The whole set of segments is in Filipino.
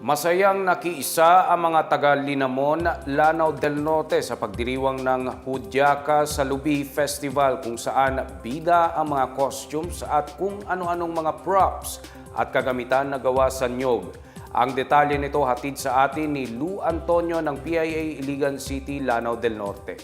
Masayang nakiisa ang mga taga Linamon, Lanao del Norte sa pagdiriwang ng Hudyaka sa Lubi Festival kung saan bida ang mga costumes at kung ano-anong mga props at kagamitan na gawa sa nyog. Ang detalye nito hatid sa atin ni Lou Antonio ng PIA Iligan City, Lanao del Norte.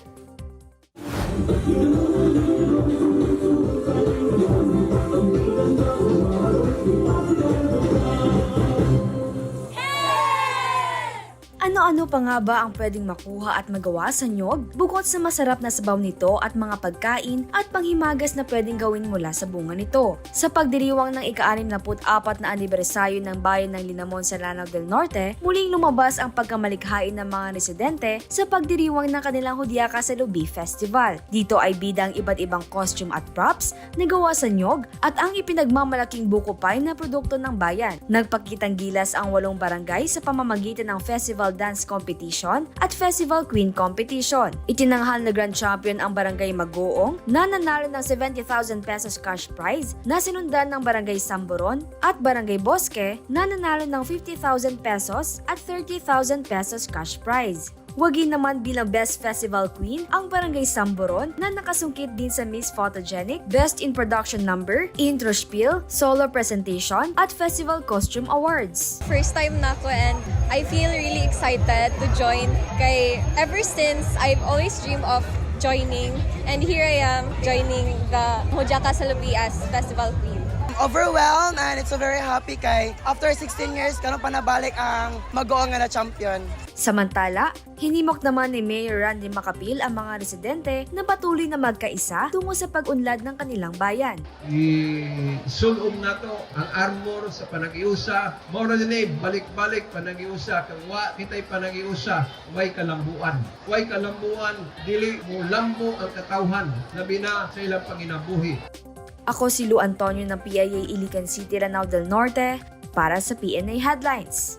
Ano-ano pa nga ba ang pwedeng makuha at magawa sa nyog bukod sa masarap na sabaw nito at mga pagkain at panghimagas na pwedeng gawin mula sa bunga nito? Sa pagdiriwang ng ika-64 na anibersaryo ng bayan ng Linamon sa Lanao del Norte, muling lumabas ang pagkamalikhain ng mga residente sa pagdiriwang ng kanilang Hudyaka sa Lubi Festival. Dito ay bida ang iba't ibang costume at props na gawa sa nyog at ang ipinagmamalaking buko pie na produkto ng bayan. Nagpakitang gilas ang walong barangay sa pamamagitan ng Festival Dance Competition at Festival Queen Competition. Itinanghal na Grand Champion ang Barangay Magoong na nanalo ng 70,000 pesos cash prize na sinundan ng Barangay Samboron at Barangay Bosque na nanalo ng 50,000 pesos at 30,000 pesos cash prize. Wagi naman bilang Best Festival Queen ang Barangay Samboron na nakasungkit din sa Miss Photogenic, Best in Production Number, Intro Spiel, Solo Presentation at Festival Costume Awards. First time na ako and I feel really excited to join. Kay ever since I've always dreamed of joining and here I am joining the Hojaka Salabi as Festival Queen. Overwhelmed and it's so very happy kay after 16 years karon pa nabalik ang mag-oong nga na champion. Samantala, hinimok naman ni Mayor Randy Macapil ang mga residente na patuloy na magkaisa tungo sa pag-unlad ng kanilang bayan. isulong nato ang armor sa panagiusa mora din eh, balik-balik panagiusa kang wa kitay panagiusa way kalambuan way kalambuan dili mo lambo ang katawhan na sa ilang panginabuhi Ako si Lu Antonio ng PIA Iligan City, Lanao del Norte para sa PNA Headlines.